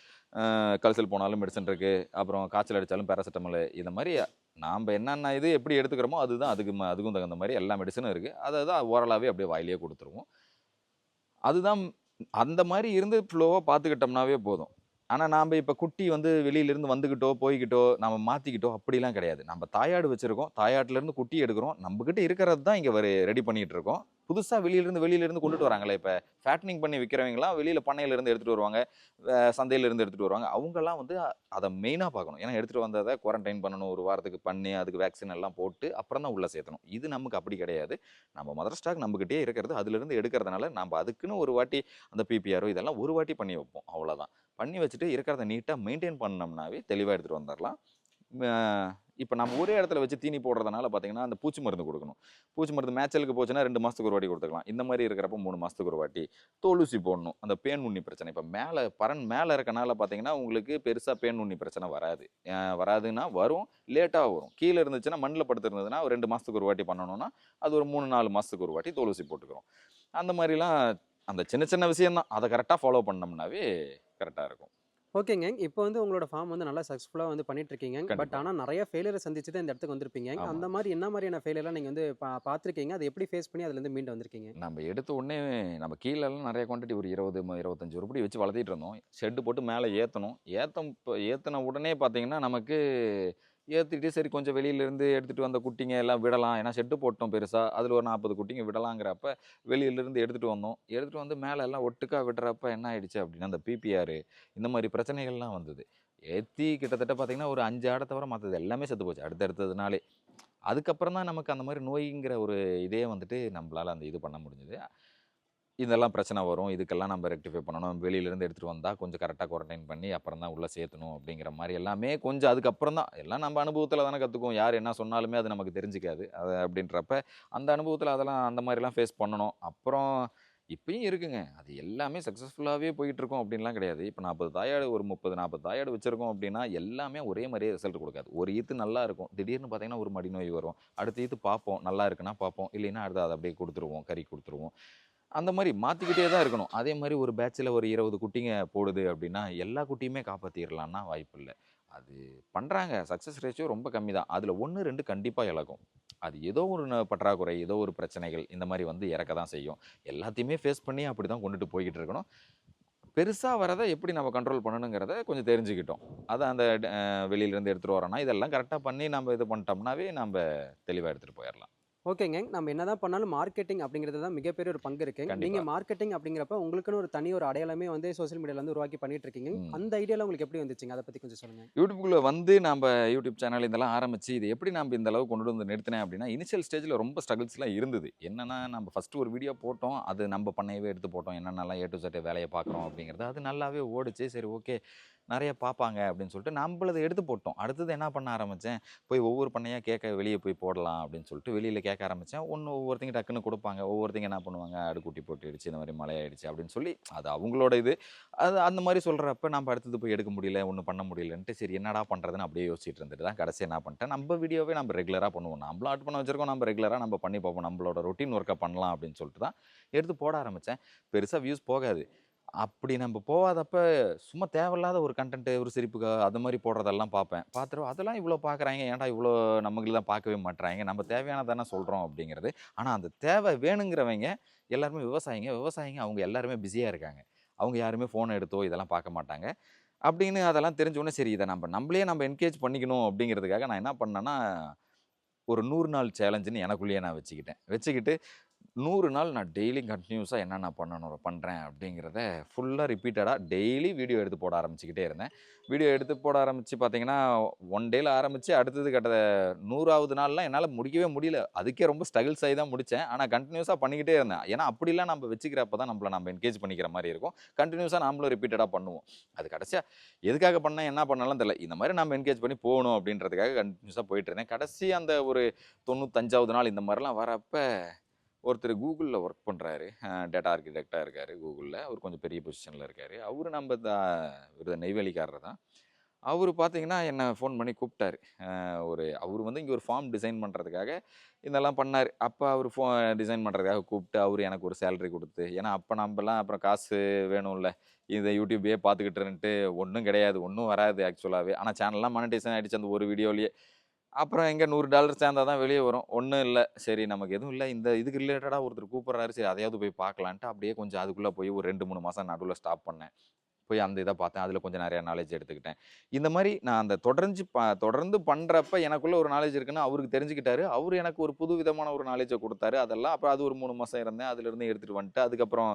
கழிசல் போனாலும் மெடிசன் இருக்குது அப்புறம் காய்ச்சல் அடித்தாலும் பேராசிட்டமல் இந்த மாதிரி நாம் என்னென்ன இது எப்படி எடுத்துக்கிறோமோ அதுதான் அதுக்கு அதுக்கும் தகுந்த மாதிரி எல்லா மெடிசனும் இருக்குது அதை தான் ஓரலாகவே அப்படியே வாயிலே கொடுத்துருவோம். அதுதான் அந்த மாதிரி இருந்து ஃப்ளோவாக பார்த்துக்கிட்டோம்னாவே போதும். ஆனால் நாம் இப்போ குட்டி வந்து வெளியிலேருந்து வந்துக்கிட்டோ போய்கிட்டோ நம்ம மாற்றிக்கிட்டோ அப்படிலாம் கிடையாது. நம்ம தாயாடு வச்சுருக்கோம். தாயாட்டிலேருந்து குட்டி எடுக்கிறோம். நம்மக்கிட்ட இருக்கிறது தான் இங்கே ரெடி பண்ணிகிட்டு இருக்கோம். புதுசாக வெளியிலேருந்து வெளியிலேருந்து கொண்டுட்டு வராங்களே இப்போ. ஃபேட்டனிங் பண்ணி விற்கிறவங்களாம் வெளியில் பண்ணையிலேருந்து எடுத்துகிட்டு வருவாங்க. சந்தையிலேருந்து எடுத்துகிட்டு வருவாங்க. அவங்கெல்லாம் வந்து அதை மெயினாக பார்க்கணும். ஏன்னா எடுத்துகிட்டு வந்ததை குவாரண்டைன் பண்ணணும் ஒரு வாரத்துக்கு பண்ணி அதுக்கு வேக்சின் எல்லாம் போட்டு அப்புறம் தான் உள்ளே சேர்த்தணும். இது நமக்கு அப்படி கிடையாது. நம்ம மதர் ஸ்டாக் நம்மக்கிட்டே இருக்கிறது. அதுலேருந்து எடுக்கிறதுனால நம்ம அதுக்குன்னு ஒரு வாட்டி அந்த பிபிஆரோ இதெல்லாம் ஒரு வாட்டி பண்ணி வைப்போம். அவ்வளோதான் பண்ணி வச்சுட்டு இருக்கிறத நீட்டாக மெயின்டைன் பண்ணோம்னாவே தெளிவாக எடுத்துகிட்டு வந்துடலாம் இப்போ நம்ம ஒரே இடத்துல வச்சு தீனி போடுறதுனால பார்த்தீங்கன்னா அந்த பூச்சி மருந்து கொடுக்கணும். பூச்சி மருந்து மேய்ச்சலுக்கு போச்சுன்னா ரெண்டு மாதத்துக்கு ஒரு வாட்டி கொடுத்துக்கலாம். இந்த மாதிரி இருக்கிறப்ப மூணு மாதத்துக்கு ஒரு வாட்டி தோலுசி போடணும். அந்த பேன் உண்ணி பிரச்சனை. இப்போ மேலே பரன் மேலே இருக்கனால பார்த்தீங்கன்னா உங்களுக்கு பெருசாக பேன் உண்ணி பிரச்சனை வராது. வராதுன்னா வரும் லேட்டாக வரும். கீழே இருந்துச்சுன்னா மண்ணில் படுத்துருந்ததுன்னா ஒரு ரெண்டு மாதத்துக்கு ஒரு வாட்டி பண்ணணும்னா அது ஒரு மூணு நாலு மாதத்துக்கு ஒரு வாட்டி தோலுசி போட்டுக்கிறோம். அந்த மாதிரிலாம் அந்த சின்ன சின்ன விஷயம்தான். அதை கரெக்டாக ஃபாலோ பண்ணோம்னாவே கரெக்டாக இருக்கும். ஓகேங்க. இப்போ வந்து உங்களோட ஃபார்ம் வந்து நல்லா சக்ஸஸ்ஃபுல்லாக வந்து பண்ணிட்டு இருக்கீங்க பட். ஆனால் நிறைய ஃபெயிலியரை சந்திச்சு தான் இந்த இடத்துக்கு வந்திருப்பீங்க. அந்த மாதிரி என்ன மாதிரியான ஃபெயிலியர்லாம் நீங்கள் வந்து பா பார்த்துருக்கீங்க அதை எப்படி ஃபேஸ் பண்ணி அதுலேருந்து மீண்டு வந்திருக்கீங்க? நம்ம எடுத்த உடனே நம்ம கீழெல்லாம் நிறைய குவான்டிட்டி ஒரு இருபது இருபத்தஞ்சு உருப்படி வச்சு வளர்த்திட்டு இருந்தோம். ஷெட்டு போட்டு மேலே ஏற்றணும் இப்போ ஏற்றின உடனே பார்த்தீங்கன்னா நமக்கு ஏற்றிட்டு சரி கொஞ்சம் வெளியிலேருந்து எடுத்துகிட்டு வந்த குட்டிங்க எல்லாம் விடலாம். ஏன்னா ஷெட்டு போட்டோம் பெருசாக அதில் ஒரு நாற்பது குட்டிங்க விடலாங்கிறப்ப வெளியிலேருந்து எடுத்துகிட்டு வந்தோம். எடுத்துகிட்டு வந்து மேலே எல்லாம் ஒட்டுக்கா விடுறப்ப என்ன ஆயிடுச்சு அப்படின்னா அந்த பிபிஆர் இந்த மாதிரி பிரச்சனைகள்லாம் வந்தது. ஏற்றி கிட்டத்தட்ட பார்த்திங்கன்னா ஒரு அஞ்சு ஆடை தவிர மற்றது எல்லாமே செத்து போச்சு. அடுத்தடுத்ததுனாலே. அதுக்கப்புறம் தான் நமக்கு அந்த மாதிரி நோய்ங்கிற ஒரு இதே வந்துட்டு நம்மளால் அந்த இது பண்ண முடிஞ்சது. இதெல்லாம் பிரச்சனை வரும். இதுக்கெல்லாம் நம்ம ரெக்டிஃபை பண்ணணும். வெளியிலேருந்து எடுத்துகிட்டு வந்தால் கொஞ்சம் கரெக்டாக குவாரண்டைன் பண்ணி அப்புறம் தான் உள்ளே சேர்த்தணும் அப்படிங்கிற மாதிரி எல்லாமே கொஞ்சம் அதுக்கப்புறம் தான். எல்லாம் நம்ம அனுபவத்தில் தானே கற்றுக்குவோம் யார் என்ன சொன்னாலுமே அது நமக்கு தெரிஞ்சுக்காது. அது அப்படின்றப்ப அந்த அனுபவத்தில் அதெல்லாம் அந்த மாதிரிலாம் ஃபேஸ் பண்ணணும். அப்புறம் இப்பயும் இருக்குங்க. அது எல்லாமே சக்ஸஸ்ஃபுல்லாகவே போயிட்டுருக்கோம் அப்படின்லாம் கிடையாது. இப்போ நாற்பது தாயாடு ஒரு முப்பது நாற்பது தாயாடு வச்சுருக்கோம் அப்படின்னா எல்லாமே ஒரே மாதிரியே ரிசல்ட் கொடுக்காது. ஒரு ஈத்து நல்லா இருக்கும். திடீர்னு பார்த்தீங்கன்னா ஒரு மடி நோய் வரும். அடுத்த ஈத்து பார்ப்போம் நல்லா இருக்குன்னா பார்ப்போம் இல்லைன்னா அடுத்து அதை அப்படியே கொடுத்துருவோம். கறி கொடுத்துருவோம். அந்த மாதிரி மாற்றிக்கிட்டே தான் இருக்கணும். அதே மாதிரி ஒரு பேட்சில் ஒரு இருபது குட்டிங்க போடுது அப்படின்னா எல்லா குட்டியுமே காப்பாற்றிடலான்னா வாய்ப்பு இல்லை. அது பண்ணுறாங்க சக்ஸஸ் ரேஷியோ ரொம்ப கம்மி தான். அதில் ஒன்று ரெண்டு கண்டிப்பாக இழக்கும். அது ஏதோ ஒரு பற்றாக்குறை ஏதோ ஒரு பிரச்சனைகள் இந்த மாதிரி வந்து இறக்க தான் செய்யும். எல்லாத்தையுமே ஃபேஸ் பண்ணி அப்படி தான் கொண்டுட்டு போய்கிட்டு இருக்கணும். பெருசாக வரதை எப்படி நம்ம கண்ட்ரோல் பண்ணணுங்கிறத கொஞ்சம் தெரிஞ்சுக்கிட்டோம். அதை அந்த வெளியிலேருந்து எடுத்துகிட்டு வரோன்னா இதெல்லாம் கரெக்டாக பண்ணி நம்ம இது பண்ணிட்டோம்னாவே நம்ம தெளிவாக எடுத்துகிட்டு போயிடலாம் ஓகேங்க. நம்ம என்னதான் பண்ணாலும் மார்க்கெட்டிங் அப்படிங்கிறது தான் மிகப்பெரிய ஒரு பங்கு கண்டிப்பா. நீங்கள் மார்க்கெட்டிங் அப்படிங்கிறப்ப உங்களுக்குன்னு ஒரு தனி ஒரு அடையாளமே வந்து சோஷியல் மீடியால வந்து உருவாக்கி பண்ணிட்டு இருக்கீங்க. அந்த ஐடியாலாம் உங்களுக்கு எப்படி வந்துச்சுங்க? அதை பற்றி கொஞ்சம் சொல்லுங்கள் யூடியூப்குள்ளே வந்து நம்ம யூடியூப் சேனல் இதெல்லாம் ஆரம்பிச்சு இது எப்படி நம்ம இந்த அளவு கொண்டு வந்து நிறுத்தினேன் அப்படின்னா இனிஷியல் ஸ்டேஜில் ரொம்ப ஸ்ட்ரகிள்ஸ்லாம் இருந்தது. என்னன்னா நம்ம ஃபஸ்ட்டு ஒரு வீடியோ போட்டோம் அது நம்ம பண்ணையவே எடுத்து போட்டோம். என்னென்னலாம் ஏ டு செட் வேலையை பார்க்குறோம் அப்படிங்கிறது. அது நல்லாவே ஓடிச்சு. சரி ஓகே நிறைய பார்ப்பாங்க அப்படின்னு சொல்லிட்டு நம்மளது எடுத்து போட்டோம். அடுத்தது என்ன பண்ண ஆரம்பித்தேன் போய் ஒவ்வொரு பண்ணையாக கேட்க வெளியே போய் போடலாம் அப்படின்னு சொல்லிட்டு வெளியில் கேட்க ஆரம்பித்தேன் ஒன்று ஒவ்வொருத்தங்க டக்குன்னு கொடுப்பாங்க. ஒவ்வொருத்தங்க என்ன பண்ணுவாங்க? அடுக்குட்டி போட்டுடுச்சு இந்த மாதிரி மழையாயிடுச்சு அப்படின்னு சொல்லி அது அவங்களோட இது. அது அந்த மாதிரி சொல்கிறப்ப நம்ம அடுத்தது போய் எடுக்க முடியல ஒன்றும் பண்ண முடியலன்ட்டு சரி என்னடா பண்ணுறதுன்னு அப்படியே யோசிச்சுட்டு இருந்துட்டு தான் கடைசி என்ன பண்ணிட்டேன்? நம்ம வீடியோவே நம்ம ரெகுலராக பண்ணுவோம். நம்மளும் ஆட் பண்ண வச்சிருக்கோம் நம்ம ரெகுலராக நம்ம பண்ணி பார்ப்போம். நம்மளோட ரொட்டீன் ஒர்க்கை பண்ணலாம் அப்படின்னு சொல்லிட்டு தான் எடுத்து போட ஆரம்பித்தேன் பெருசாக வியூஸ் போகாது. அப்படி நம்ம போகாதப்ப சும்மா தேவையில்லாத ஒரு கண்டென்ட்டு ஒரு சிரிப்புக்கு அது மாதிரி போடுறதெல்லாம் பார்ப்பேன். பார்த்துட்டு அதெல்லாம் இவ்வளோ பார்க்குறாங்க ஏன்டா இவ்வளோ நம்மளுக்கு தான் பார்க்கவே மாட்றாங்க நம்ம தேவையானதானே சொல்கிறோம் அப்படிங்கிறது. ஆனால் அந்த தேவை வேணுங்கிறவங்க எல்லாருமே விவசாயிங்க விவசாயிங்க அவங்க எல்லாருமே பிஸியாக இருக்காங்க. அவங்க யாருமே ஃபோனை எடுத்தோ இதெல்லாம் பார்க்க மாட்டாங்க. அப்படின்னு அதெல்லாம் தெரிஞ்சோடனே சரி இதை நம்ம நம்மளே நம்ம என்கேஜ் பண்ணிக்கணும் அப்படிங்கிறதுக்காக நான் என்ன பண்ணேன்னா ஒரு நூறு நாள் சேலஞ்சுன்னு எனக்குள்ளேயே நான் வச்சுக்கிட்டேன். வச்சுக்கிட்டு நூறு நாள் நான் டெய்லி கண்டினியூஸாக என்னென்ன பண்ணணும் பண்ணுறேன் அப்படிங்கிறத ஃபுல்லாக ரிப்பீட்டடாக டெய்லி வீடியோ எடுத்து போட ஆரம்பிச்சுக்கிட்டே இருந்தேன். வீடியோ எடுத்து போட ஆரம்பித்து பார்த்தீங்கன்னா ஒன் டேயில் ஆரம்பித்து அடுத்தது கட்ட நூறாவது நாள்லாம் என்னால் முடிக்கவே முடியல. அதுக்கே ரொம்ப ஸ்ட்ரகிள்ஸ் ஆகி தான் முடித்தேன் ஆனால் கண்டினியூஸாக பண்ணிக்கிட்டே இருந்தேன். ஏன்னா அப்படிலாம் நம்ம வச்சுக்கிறப்ப தான் நம்மளை நம்ம என்கேஜ் பண்ணிக்கிற மாதிரி இருக்கும். கண்டினியூஸாக நாமளும் ரிப்பீட்டடாக பண்ணுவோம். அது கடைசியாக எதுக்காக பண்ணால் என்ன பண்ணலாம் தெரியல. இந்த மாதிரி நம்ம என்கேஜ் பண்ணி போகணும் அப்படின்றதுக்காக கண்டினியூஸாக போயிட்டு இருந்தேன். கடைசி அந்த ஒரு தொண்ணூத்தஞ்சாவது நாள் இந்த மாதிரிலாம் வரப்போ ஒருத்தர் கூகுளில் ஒர்க் பண்ணுறாரு டேட்டா ஆர்கிடெக்டாக இருக்கார் கூகுளில் அவர் கொஞ்சம் பெரிய பொசிஷனில் இருக்கார். அவர் நம்ம த விருத நெய்வேலிக்காரர் தான். அவர் பார்த்தீங்கன்னா என்னை ஃபோன் பண்ணி கூப்பிட்டாரு ஒரு அவர் வந்து இங்கே ஒரு ஃபார்ம் டிசைன் பண்ணுறதுக்காக இதெல்லாம் பண்ணார். அப்போ அவர் ஃபோ டிசைன் பண்ணுறதுக்காக கூப்பிட்டு அவர் எனக்கு ஒரு சேலரி கொடுத்து ஏன்னா அப்போ நம்மலாம் அப்புறம் காசு வேணும்ல. இதை யூடியூப்பே பார்த்துக்கிட்டுன்ட்டு ஒன்றும் கிடையாது ஒன்றும் வராது ஆக்சுவலாகவே ஆனால் சேனல்லாம் மானிட்டைசேஷன் ஆகிடுச்சு அந்த ஒரு வீடியோலேயே அப்புறம் எங்கே நூறு டாலர் சேர்ந்தா தான் வெளியே வரும். ஒன்றும் இல்லை. சரி நமக்கு எதுவும் இல்லை. இந்த இதுக்கு ரிலேட்டடாக ஒருத்தர் கூப்பிட்றாரு. சரி அதையாவது போய் பார்க்கலான்ட்டு அப்படியே கொஞ்சம் அதுக்குள்ளே போய் ஒரு ரெண்டு மூணு மாதம் நடுவில் ஸ்டாப் பண்ணேன். போய் அந்த இதை பார்த்தேன். அதில் கொஞ்சம் நிறையா நாலேஜ் எடுத்துக்கிட்டேன். இந்த மாதிரி நான் அந்த தொடர்ந்து ப தொடர்ந்து பண்ணுறப்ப எனக்குள்ளே ஒரு நாலேஜ் இருக்குன்னு அவருக்கு தெரிஞ்சுக்கிட்டாரு. அவர் எனக்கு ஒரு புது விதமான ஒரு நாலேஜை கொடுத்தாரு. அதெல்லாம் அப்புறம் அது ஒரு மூணு மாதம் இருந்தேன். அதுலேருந்து எடுத்துகிட்டு வந்துட்டு அதுக்கப்புறம்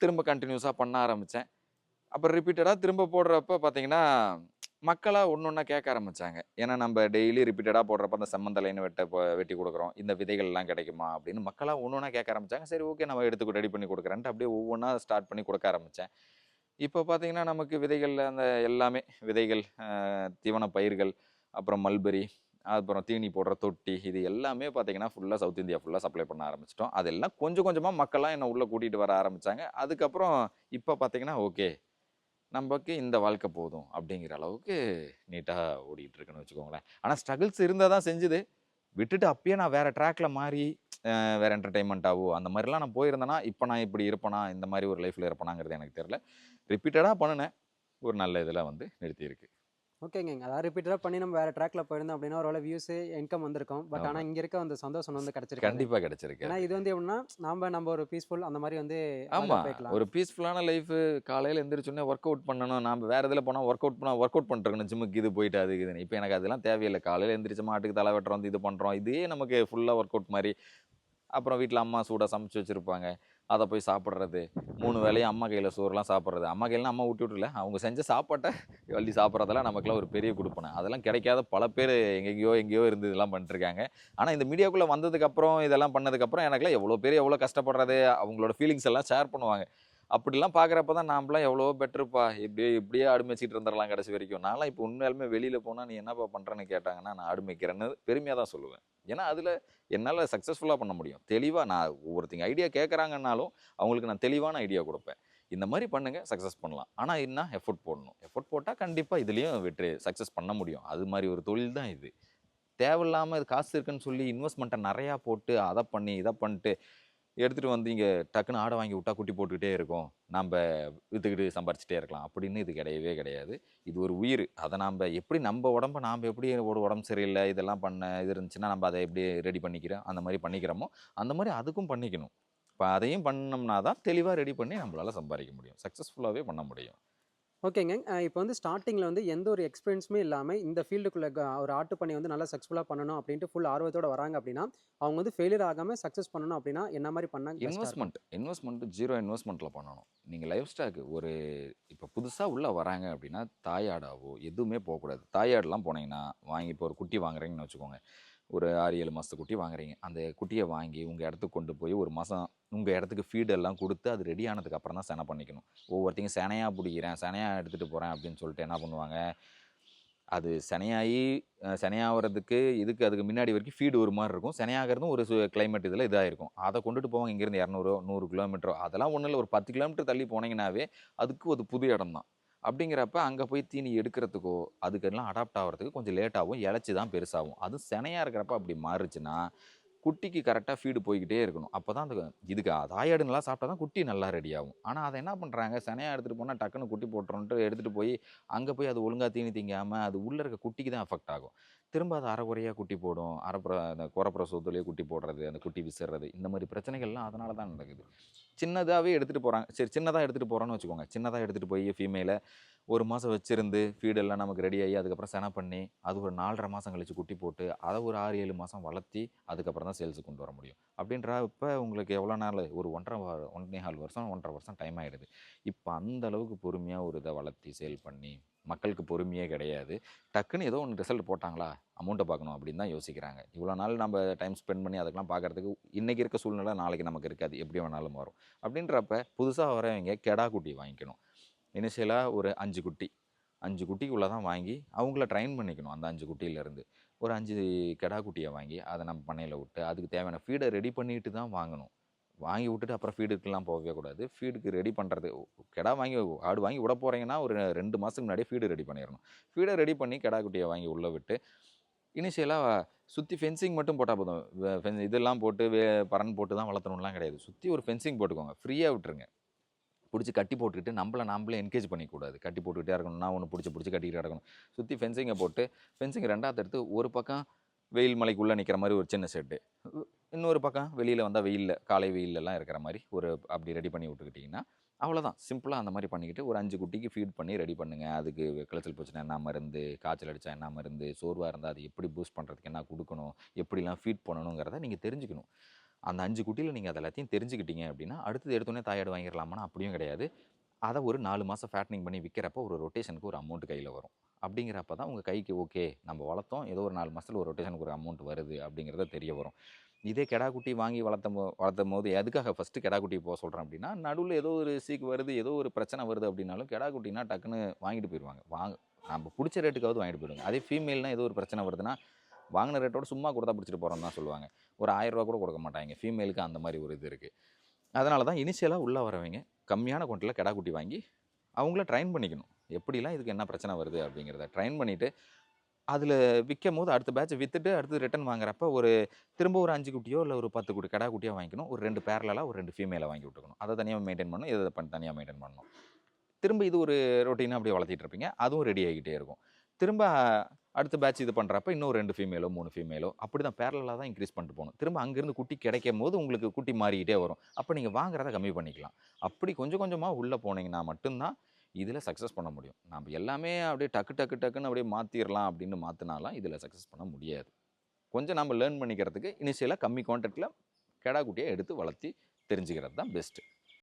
திரும்ப கண்டினியூஸாக பண்ண ஆரம்பித்தேன் அப்புறம் ரிப்பீட்டடாக திரும்ப போடுறப்ப பார்த்தீங்கன்னா மக்களாக ஒன்று ஒன்றா கேட்க ஆரம்பிச்சாங்க. ஏன்னா நம்ம டெய்லி ரிப்பீட்டடாக போடுறப்ப அந்த செம்மந்தலைன்னு வெட்ட வெட்டி கொடுக்குறோம். இந்த விதைகள்லாம் கிடைக்குமா அப்படின்னு மக்களாக ஒன்று ஒன்றா கேட்க ஆரம்பிச்சாங்க. சரி ஓகே நம்ம எடுத்து ரெடி பண்ணி கொடுக்குறேன்ட்டு அப்படியே ஒவ்வொன்றா ஸ்டார்ட் பண்ணி கொடுக்க ஆரம்பித்தேன் இப்போ பார்த்தீங்கன்னா நமக்கு விதைகளில் அந்த எல்லாமே விதைகள் தீவன பயிர்கள் அப்புறம் மல்பெரி அப்புறம் தீனி போடுற தொட்டி இது எல்லாமே பார்த்தீங்கன்னா ஃபுல்லாக சவுத் இந்தியா ஃபுல்லாக சப்ளை பண்ண ஆரம்பிச்சிட்டோம். அதெல்லாம் கொஞ்சம் கொஞ்சமாக மக்கள்லாம் என்னை உள்ளே கூட்டிகிட்டு வர ஆரம்பித்தாங்க அதுக்கப்புறம் இப்போ பார்த்தீங்கன்னா ஓகே நமக்கு இந்த வாழ்க்கை போதும் அப்படிங்கிற அளவுக்கு நீட்டாக ஓடிட்டு இருக்குன்னு வச்சுக்கோங்களேன். ஆனால் ஸ்ட்ரகிள்ஸ் இருந்தால் தான் செஞ்சுது. விட்டுட்டு அப்பயே நான் வேறு ட்ராக்ல மாறி வேறு வேற அந்த மாதிரிலாம் நான் போயிருந்தேன்னா இப்போ நான் இப்படி இருப்பேனா இந்த மாதிரி ஒரு லைஃப்பில் இருப்பேனாங்கிறது எனக்கு தெரியல. ரிப்பீட்டடாக பண்ணினேன். ஒரு நல்ல இதில் வந்து நிறுத்தியிருக்கு. ஓகேங்க. அதாவது ரிப்பீட்டடாக பண்ணி நம்ம வேறு ட்ராக்ல போயிருந்தோம் அப்படின்னா ஒரு வியூஸ் இன்கம் வந்திருக்கும். பட். ஆனால் இங்கே இருக்க அந்த சந்தோஷம் வந்து கிடைச்சிருக்கு கண்டிப்பாக கிடைச்சிருக்கு ஏன்னா இது வந்து எப்படின்னா நாம நம்ம ஒரு பீஸ்ஃபுல் அந்த மாதிரி வந்து அழகா ஆமா போய்க்கலாம். ஒரு பீஸ்ஃபுல்லான லைஃப் காலையில் எந்திரிச்சோடனே ஒர்க் அவுட் பண்ணணும். நம்ம வேற இதில் போனால் ஒர்க் அவுட் பண்ணால் ஒர்க் அவுட் பண்ணிருக்கணும் ஜிம்முக்கு இது போயிட்டு அது இதுன்னு. இப்போ எனக்கு அதெல்லாம் தேவையில்லை. காலையில் எந்திரிச்ச மாட்டுக்கு தலை வெட்டுறோம் இது பண்ணுறோம் இதே நமக்கு ஃபுல்லாக ஒர்க் அவுட் மாதிரி. அப்புறம் வீட்டில் அம்மா சூடாக சமைச்சு வச்சுருப்பாங்க. அதை போய் சாப்பிட்றது. மூணு வேளையும் அம்மா கையில் சோறுலாம் சாப்பிட்றது. அம்மா கையிலாம் அம்மா ஊட்டி விட்டுல அவங்க செஞ்ச சாப்பாட்டை வள்ளி சாப்பிட்றதெல்லாம் நமக்குலாம் ஒரு பெரிய கொடுப்பனை. அதெல்லாம் கிடைக்காத பல பேர் எங்கெங்கேயோ எங்கேயோ இருந்து இதெல்லாம் பண்ணிட்டுருக்காங்க ஆனால் இந்த மீடியாக்குள்ளே வந்ததுக்கப்புறம் இதெல்லாம் பண்ணதுக்கப்புறம் எனக்குலாம் எவ்வளோ பேர் எவ்வளோ கஷ்டப்படுறது அவங்களோட ஃபீலிங்ஸ் எல்லாம் ஷேர் பண்ணுவாங்க. அப்படிலாம் பார்க்குறப்ப தான் நாம்லாம் எவ்வளோ பெட்டருப்பா? இப்படியே இப்படியே ஆடு மேய்ச்சிட்டு இருந்துடலாம் கடைசி வரைக்கும். நான்லாம் இப்போ உண்மையாலுமே வெளியில் போனால் நீ என்னப்பா பண்ணுறேன்னு கேட்டாங்கன்னா நான் ஆடு மேய்க்கிறேன்னு பெருமையாக தான் சொல்லுவேன். ஏன்னா அதில் என்னால் சக்ஸஸ்ஃபுல்லாக பண்ண முடியும். தெளிவாக நான் ஒவ்வொருத்தங்க ஐடியா கேட்குறாங்கன்னாலும் அவங்களுக்கு நான் தெளிவான ஐடியா கொடுப்பேன். இந்த மாதிரி பண்ணுங்கள் சக்ஸஸ் பண்ணலாம். ஆனால் என்ன? எஃபோர்ட் போடணும். எஃபோர்ட் போட்டால் கண்டிப்பாக இதுலேயும் வெற்றி சக்ஸஸ் பண்ண முடியும். அது மாதிரி ஒரு தொழில் தான் இது. தேவையில்லாமல் இது காசு இருக்குன்னு சொல்லி இன்வெஸ்ட்மெண்ட்டை நிறையா போட்டு அதை பண்ணி இதை பண்ணிட்டு எடுத்துகிட்டு வந்து இங்கே டக்குன்னு ஆடை வாங்கி விட்டா குட்டி போட்டுக்கிட்டே இருக்கும். நம்ம விற்றுக்கிட்டு சம்பாரிச்சிட்டே இருக்கலாம். அப்படின்னு இது கிடையவே கிடையாது. இது ஒரு உயிர். அதை நம்ம எப்படி நம்ம உடம்ப நாம் எப்படி ஒரு உடம்பு சரியில்லை இதெல்லாம் பண்ண இது இருந்துச்சுன்னா நம்ம அதை எப்படி ரெடி பண்ணிக்கிறோம்? அந்த மாதிரி பண்ணிக்கிறோமோ அந்த மாதிரி அதுக்கும் பண்ணிக்கணும். இப்போ அதையும் பண்ணோம்னா தான் தெளிவாக ரெடி பண்ணி நம்மளால் சம்பாதிக்க முடியும். சக்ஸஸ்ஃபுல்லாகவே பண்ண முடியும். ஓகேங்க. இப்போ வந்து ஸ்டார்டிங்கில் வந்து எந்த ஒரு எக்ஸ்பீரியன்ஸுமே இல்லாமல் இந்த ஃபீல்டுக்குள்ளே ஒரு ஆட்டு பண்ணி வந்து நல்லா சக்ஸஸ்ஃபுல்லாக பண்ணணும் அப்படின்ட்டு ஃபுல் ஆர்வத்தோட வராங்க அப்படின்னா அவங்க வந்து ஃபெயிலியர் ஆகாமல் சக்ஸஸ் பண்ணணும் அப்படின்னா என்ன மாதிரி பண்ணாங்க இன்வெஸ்ட்மெண்ட் இன்வெஸ்ட்மெண்ட் ஜீரோ இன்வெஸ்ட்மெண்ட்டில் பண்ணணும். நீங்கள் லைஃப் ஸ்டாக்கு ஒரு இப்போ புதுசாக உள்ளே வராங்க அப்படின்னா தாயாடாவோ எதுவுமே போகக்கூடாது தாயாடெலாம் போனீங்கன்னா வாங்கி இப்போ ஒரு குட்டி வாங்குறீங்கன்னு வச்சுக்கோங்க. ஒரு ஆறு ஏழு மாதத்து குட்டி வாங்குறீங்க. அந்த குட்டியை வாங்கி உங்கள் இடத்துக்கு கொண்டு போய் ஒரு மாதம் உங்கள் இடத்துக்கு ஃபீடு எல்லாம் கொடுத்து அது ரெடி ஆனதுக்கு அப்புறம் தான் செனை பண்ணிக்கணும். ஒவ்வொருத்தையும் செனையாக பிடிக்கிறேன் செனையாக எடுத்துகிட்டு போகிறேன் அப்படின்னு சொல்லிட்டு என்ன பண்ணுவாங்க? அது செனையாகி சனையாகிறதுக்கு செனையாகிறதுக்கு இதுக்கு அதுக்கு முன்னாடி வரைக்கும் ஃபீடு ஒரு மாதிரி இருக்கும். செனையாகிறதும் ஒரு கிளைமேட் இதில் இதாக இருக்கும் அதை கொண்டுட்டு போவாங்க இங்கேருந்து இரநூறு நூறு கிலோமீட்டரோ அதெல்லாம் ஒன்றும் இல்லை. ஒரு பத்து கிலோமீட்டர் தள்ளி போனீங்கன்னாவே அதுக்கு ஒரு புது இடம் தான். அப்படிங்கிறப்ப அங்கே போய் தீனி எடுக்கிறதுக்கோ அதுக்கெல்லாம் அடாப்ட் ஆகிறதுக்கு கொஞ்சம் லேட்டாகும் இழைச்சி தான் பெருசாகும் அது செனையாக இருக்கிறப்ப அப்படி மாறுச்சுன்னா குட்டிக்கு கரெக்டாக ஃபீடு போய்கிட்டே இருக்கணும். அப்போ தான் அந்த இதுக்கு தாயாடு நல்லா சாப்பிட்டா தான் குட்டி நல்லா ரெடி ஆகும். ஆனால் அதை என்ன பண்ணுறாங்க சனையாக எடுத்துகிட்டு போனால் டக்குன்னு குட்டி போட்டுறோன்ட்டு எடுத்துகிட்டு போய் அங்கே போய் அது ஒழுங்காக தீனி திங்காமல் அது உள்ளே இருக்க குட்டிக்கு தான் அஃபெக்ட் ஆகும். திரும்ப அது அரைகுறையாக குட்டி போடும். அரைப்புற அந்த குறப்புறசத்துலேயே குட்டி போடுறது அந்த குட்டி விசிறது இந்த மாதிரி பிரச்சனைகள்லாம் அதனால தான் நடக்குது. சின்னதாகவே எடுத்துகிட்டு போகிறாங்க சரி சின்னதாக எடுத்துகிட்டு போகிறோன்னு வச்சுக்கோங்க. சின்னதாக எடுத்துகிட்டு போய் ஃபீமேலை ஒரு மாதம் வச்சுருந்து ஃபீடெல்லாம் நமக்கு ரெடி ஆகி அதுக்கப்புறம் செனை பண்ணி அது ஒரு நாலரை மாதம் கழித்து குட்டி போட்டு அதை ஒரு ஆறு ஏழு மாதம் வளர்த்தி அதுக்கப்புறம் தான் சேல்ஸுக்கு கொண்டு வர முடியும். அப்படின்றப்ப உங்களுக்கு எவ்வளோ நாள்? ஒரு ஒன்றரை ஒன்றே கால் வருஷம் ஒன்றரை வருஷம் டைம் ஆகிடுது இப்போ அந்த அளவுக்கு பொறுமையாக ஒரு இதை வளர்த்தி சேல் பண்ணி மக்களுக்கு பொறுமையே கிடையாது. டக்குன்னு ஏதோ ஒன்று ரிசல்ட் போட்டாங்களா? அமௌண்ட்டை பார்க்கணும் அப்படின்னு தான் யோசிக்கிறாங்க. இவ்வளோ நாள் நம்ம டைம் ஸ்பெண்ட் பண்ணி அதுக்கெல்லாம் பார்க்கறதுக்கு இன்றைக்கி இருக்க சூழ்நிலை நாளைக்கு நமக்கு இருக்காது. எப்படி வேணாலும் வரும். அப்படின்றப்ப புதுசாக வரவங்க கெடா குட்டி வாங்கிக்கணும். இனிஷியலாக ஒரு அஞ்சு குட்டி. அஞ்சு குட்டிக்குள்ளே தான் வாங்கி அவங்கள ட்ரைன் பண்ணிக்கணும் அந்த அஞ்சு குட்டியிலேருந்து. ஒரு அஞ்சு கெடா குட்டியை வாங்கி அதை நம்ம பண்ணையில் விட்டு அதுக்கு தேவையான ஃபீடை ரெடி பண்ணிட்டு தான் வாங்கணும். வாங்கி விட்டுட்டு அப்புறம் ஃபீடுக்கெல்லாம் போகவே கூடாது. ஃபீடுக்கு ரெடி பண்ணுறது கெடா வாங்கி ஆடு வாங்கி விட போகிறீங்கன்னா ஒரு ரெண்டு மாதத்துக்கு முன்னாடியே ஃபீடு ரெடி பண்ணிடணும் ஃபீடை ரெடி பண்ணி கெடா குட்டியை வாங்கி உள்ளே விட்டு இனிஷியலாக சுற்றி ஃபென்சிங் மட்டும் போட்டால் போதும். வே- இதெல்லாம் போட்டு வே பரன் போட்டு தான் வளர்த்தணும்லாம் கிடையாது. சுற்றி ஒரு ஃபென்சிங் போட்டுக்கோங்க. ஃப்ரீயாக விட்டுருங்க. பிடிச்சி கட்டி போட்டுக்கிட்டு நம்மள நம்மளே என்கேஜ் பண்ணிக்கூடாது கட்டி போட்டுக்கிட்டே இருக்கணும். நான் ஒன்று பிடிச்சி பிடிச்சி கட்டிக்கிட்டு இருக்கணும் சுற்றி ஃபென்சிங்கை போட்டு ஃபென்சிங் ரெண்டாவது எடுத்து ஒரு பக்கம் வெயில் மலைக்குள்ளே நிற்கிற மாதிரி ஒரு சின்ன செட்டு இன்னொரு பக்கம் வெளியில் வந்தால் வெயிலில் காலை வெயிலெல்லாம் இருக்கிற மாதிரி ஒரு அப்படி ரெடி பண்ணி விட்டுக்கிட்டிங்கன்னா அவ்வளோதான் சிம்பிளாக அந்த மாதிரி பண்ணிக்கிட்டு ஒரு அஞ்சு குட்டிக்கு ஃபீட் பண்ணி ரெடி பண்ணுங்கள் அதுக்கு கிளச்சல் பிரச்சனை என்ன மருந்து காய்ச்சல் அடித்தா என்ன மருந்து சோர்வாக இருந்தால் அது எப்படி பூஸ்ட் பண்ணுறதுக்கு என்ன கொடுக்கணும் எப்படிலாம் ஃபீட் பண்ணணுங்கிறத நீங்கள் தெரிஞ்சுக்கணும். அந்த அஞ்சு குட்டியில் நீங்கள் அது எல்லாத்தையும் தெரிஞ்சுக்கிட்டீங்க அப்படின்னா அடுத்தது எடுத்தோடனே தாயாடு வாங்கிடலாமான்னு அப்படியும் கிடையாது. அதை ஒரு நாலு மாதம் ஃபேட்னிங் பண்ணி விற்கிறப்ப ஒரு ரொட்டேஷனுக்கு ஒரு அமௌண்ட் கையில் வரும். அப்படிங்கிறப்ப தான் உங்கள் கைக்கு ஓகே நம்ம வளர்த்தோம். ஏதோ ஒரு நாலு மாதத்தில் ஒரு ரொட்டேஷனுக்கு ஒரு அமௌண்ட் வருது அப்படிங்கிறத தெரிய வரும். இதே கெடா குட்டி வாங்கி வளர்த்த வளர்த்தும் போது எதுக்காக ஃபஸ்ட்டு கெடா குட்டி போக சொல்கிறேன் அப்படின்னா நடுவில் ஏதோ ஒரு சீக்கு வருது ஏதோ ஒரு பிரச்சனை வருது அப்படின்னாலும் கெடா குட்டினா டக்குன்னு வாங்கிட்டு போயிடுவாங்க வாங்க நம்ம பிடிச்ச ரேட்டுக்காவது வாங்கிட்டு போயிடுவாங்க அதே ஃபீமேல்னால் ஏதோ ஒரு பிரச்சனை வருதுன்னா வாங்கின ரேட்டோட சும்மா கொடுத்தா பிடிச்சிட்டு போகிறோம் தான் சொல்லுவாங்க. ஒரு ஆயிரம் ரூபா கூட கொடுக்க மாட்டாங்க. ஃபீமேலுக்கு அந்த மாதிரி ஒரு இது இருக்குது அதனால தான் இனிஷியலாக உள்ளே வரவங்க கம்மியான கொண்டில் கெடா குட்டி வாங்கி அவங்கள ட்ரைன் பண்ணிக்கணும். எப்படிலாம் இதுக்கு என்ன பிரச்சனை வருது அப்படிங்கிறத ட்ரைன் பண்ணிவிட்டு அதில் விற்கும் போது அடுத்த பேட்ச் விற்றுட்டு அடுத்து ரிட்டன் வாங்குறப்ப ஒரு திரும்ப ஒரு அஞ்சு குட்டியோ இல்லை ஒரு பத்து குட்டி கடா குட்டியோ வாங்கிக்கணும். ஒரு ரெண்டு பேரலாக ஒரு ரெண்டு ஃபீமேலை வாங்கி விட்டுக்கணும். அதை தனியாக மெயின்டைன் பண்ணணும் இதை பண்ணி தனியாக மெயின்டைன் பண்ணணும். திரும்ப இது ஒரு ரொட்டீனாக அப்படியே வளர்த்திட்டு இருப்பீங்க. அதுவும் ரெடி ஆகிக்கிட்டே இருக்கும். திரும்ப அடுத்த பேட்ச் இது பண்ணுறப்ப இன்னும் ரெண்டு ஃபீமேலோ மூணு ஃபீமேலோ அப்படி தான் பேரலாக தான் இன்க்ரீஸ் பண்ணிட்டு போகணும். திரும்ப அங்கேருந்து குட்டி கிடைக்கும் போது உங்களுக்கு குட்டி மாறிக்கிட்டே வரும். அப்போ நீங்கள் வாங்குறத கம்மி பண்ணிக்கலாம். அப்படி கொஞ்சம் கொஞ்சமாக உள்ளே போனீங்கன்னா மட்டும்தான் இதில் சக்ஸஸ் பண்ண முடியும். நம்ம எல்லாமே அப்படியே டக்கு டக்கு டக்குன்னு அப்படியே மாற்றிடலாம் அப்படின்னு மாற்றினாலாம் இதில் சக்ஸஸ் பண்ண முடியாது. கொஞ்சம் நம்ம லேர்ன் பண்ணிக்கிறதுக்கு இனிஷியலாக கம்மி கான்டாக்டில் கெடா குட்டியை எடுத்து வளர்த்தி தெரிஞ்சுக்கிறது தான் பெஸ்ட்டு